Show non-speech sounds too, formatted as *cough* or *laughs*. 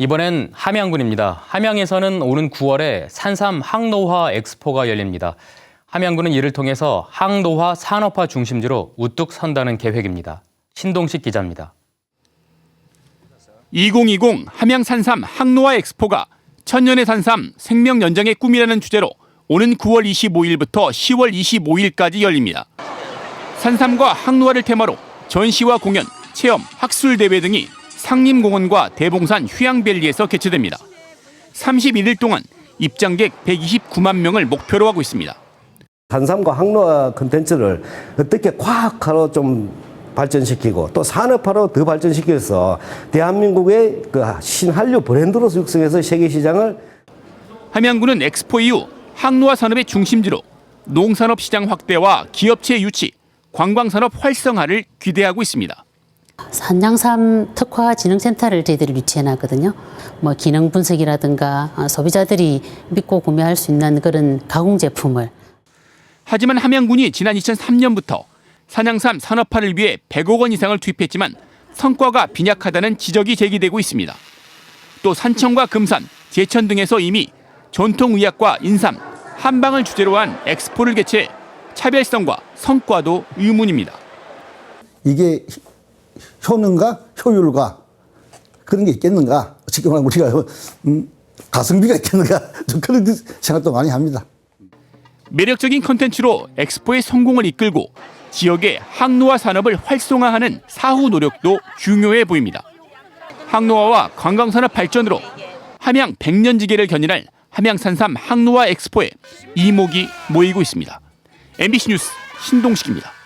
이번엔 함양군입니다. 함양에서는 오는 9월에 산삼 항노화 엑스포가 열립니다. 함양군은 이를 통해서 항노화 산업화 중심지로 우뚝 선다는 계획입니다. 신동식 기자입니다. 2020 함양 산삼 항노화 엑스포가 천년의 산삼 생명 연장의 꿈이라는 주제로 오는 9월 25일부터 10월 25일까지 열립니다. 산삼과 항노화를 테마로 전시와 공연, 체험, 학술 대회 등이 상림공원과 대봉산 휴양밸리에서 개최됩니다. 31일 동안 입장객 129만 명을 목표로 하고 있습니다. 산삼과 항로화 컨텐츠를 어떻게 과학화로 좀 발전시키고 또 산업화로 더 발전시켜서 대한민국의 그 신한류 브랜드로서 육성해서 세계 시장을 함양군은 엑스포 이후 항노화 산업의 중심지로 농산업 시장 확대와 기업체 유치, 관광산업 활성화를 기대하고 있습니다. 산양삼 특화 진흥센터를 저희들이 유치해 놨거든요. 뭐 기능 분석이라든가 어, 소비자들이 믿고 구매할 수 있는 그런 가공 제품을 하지만 함양군이 지난 2003년부터 산양삼 산업화를 위해 100억 원 이상을 투입했지만 성과가 빈약하다는 지적이 제기되고 있습니다. 또 산청과 금산, 제천 등에서 이미 전통의학과 인삼, 한방을 주제로 한 엑스포를 개최해 차별성과 성과도 의문입니다. 이게 효능과 효율과 그런 게 있겠는가? 쉽게 우리가 음, 가성비가 있겠는가? *laughs* 좀 그런 생각도 많이 합니다. 매력적인 컨텐츠로 엑스포의 성공을 이끌고 지역의 항노화 산업을 활성화하는 사후 노력도 중요해 보입니다. 항노화와 관광산업 발전으로 함양 백년지계를 견인할 함양산삼 항노화 엑스포에 이목이 모이고 있습니다. MBC 뉴스 신동식입니다.